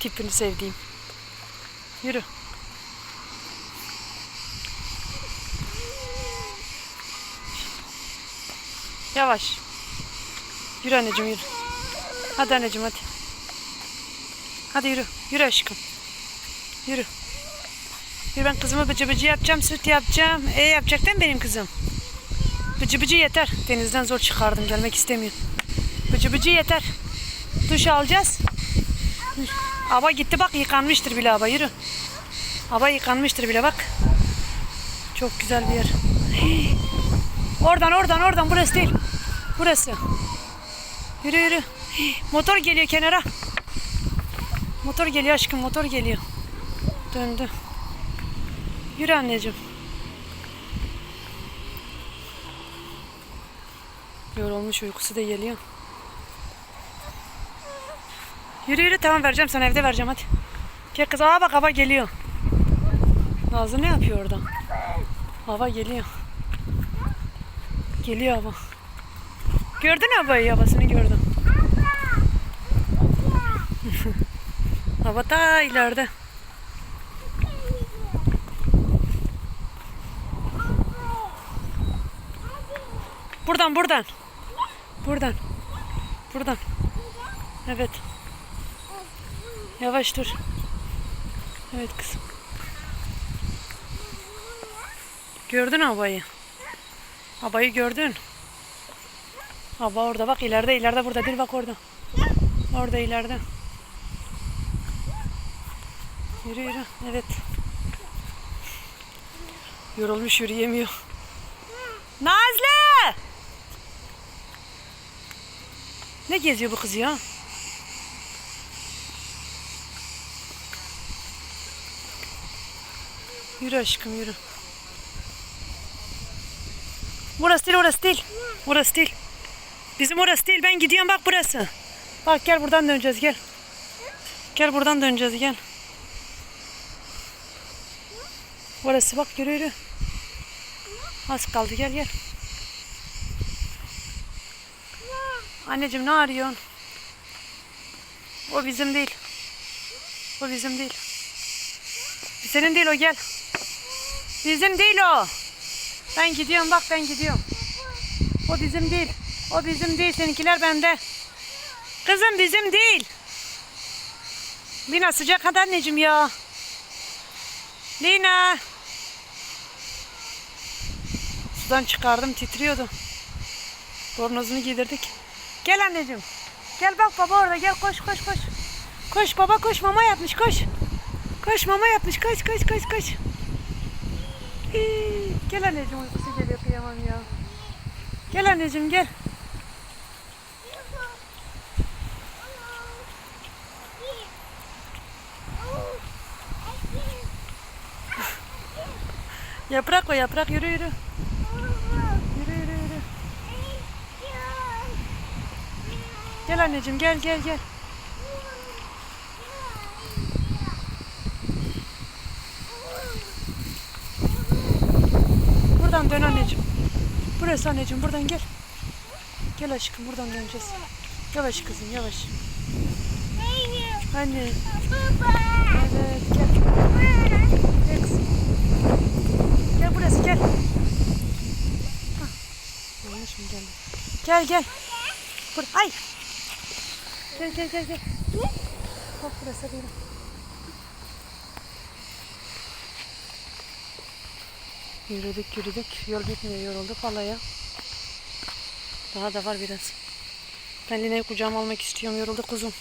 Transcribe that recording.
Tipini sevdiğim. Yürü. Yavaş. Yürü anneciğim yürü. Hadi anneciğim hadi. Hadi yürü. Yürü aşkım. Yürü. Yürü ben kızımı bıcı bıcı yapacağım, süt yapacağım. E yapacak değil mi benim kızım? Bıcı bıcı yeter. Denizden zor çıkardım. Gelmek istemiyor. Bıcı bıcı yeter. Duş alacağız. Aba gitti bak yıkanmıştır bile aba yürü. Aba yıkanmıştır bile bak. Çok güzel bir yer. Oradan oradan oradan burası değil. Burası. Yürü yürü. Motor geliyor kenara. Motor geliyor aşkım motor geliyor. Döndü. Yürü anneciğim. Yorulmuş uykusu da geliyor. Yürü yürü tamam vereceğim sana evde vereceğim hadi. Gel kız aa bak hava geliyor. Nazlı ne yapıyor orada? Hava geliyor. Geliyor hava. Gördün havayı havasını gördüm. hava ta ileride. Buradan buradan. Buradan. Buradan. Evet. Yavaş dur. Evet kızım. Gördün abayı. Abayı gördün. Aba orada bak ileride ileride burada değil bak orada. Orada ileride. Yürü yürü. Evet. Yorulmuş yürüyemiyor. Nazlı! Ne geziyor bu kız ya? Yürü aşkım yürü. Burası değil orası değil. Burası değil. Bizim orası değil ben gidiyorum bak burası. Bak gel buradan döneceğiz gel. Gel buradan döneceğiz gel. Burası bak yürü yürü. Az kaldı gel gel. Anneciğim ne arıyorsun? O bizim değil. O bizim değil. Senin değil o gel. Bizim değil o. Ben gidiyorum bak ben gidiyorum. O bizim değil. O bizim değil. Seninkiler bende. Kızım bizim değil. Lina sıcak hadi anneciğim ya. Lina. Sudan çıkardım titriyordu. Bornozunu giydirdik. Gel anneciğim. Gel bak baba orada gel koş koş koş. Koş baba koş mama yapmış koş. Koş mama yapmış koş koş koş koş. Hii, Gel anneciğim uykusu geliyor kıyamam ya. Gel anneciğim gel. Yaprak o yaprak yürü yürü. Yürü yürü yürü. Gel anneciğim gel gel gel. Buradan dön anneciğim. Burası anneciğim buradan gel. Gel aşkım buradan döneceğiz. Yavaş kızım yavaş. Anne. Evet gel. Gel kızım. Gel burası gel. Hah. Yanlış mı geldi? Gel gel. Bur Ay. Gel gel gel gel. Bak burası benim. Yürüdük yürüdük. Yol bitmiyor yorulduk vallahi ya. Daha da var biraz. Ben Lina'yı kucağıma almak istiyorum. Yoruldu kuzum.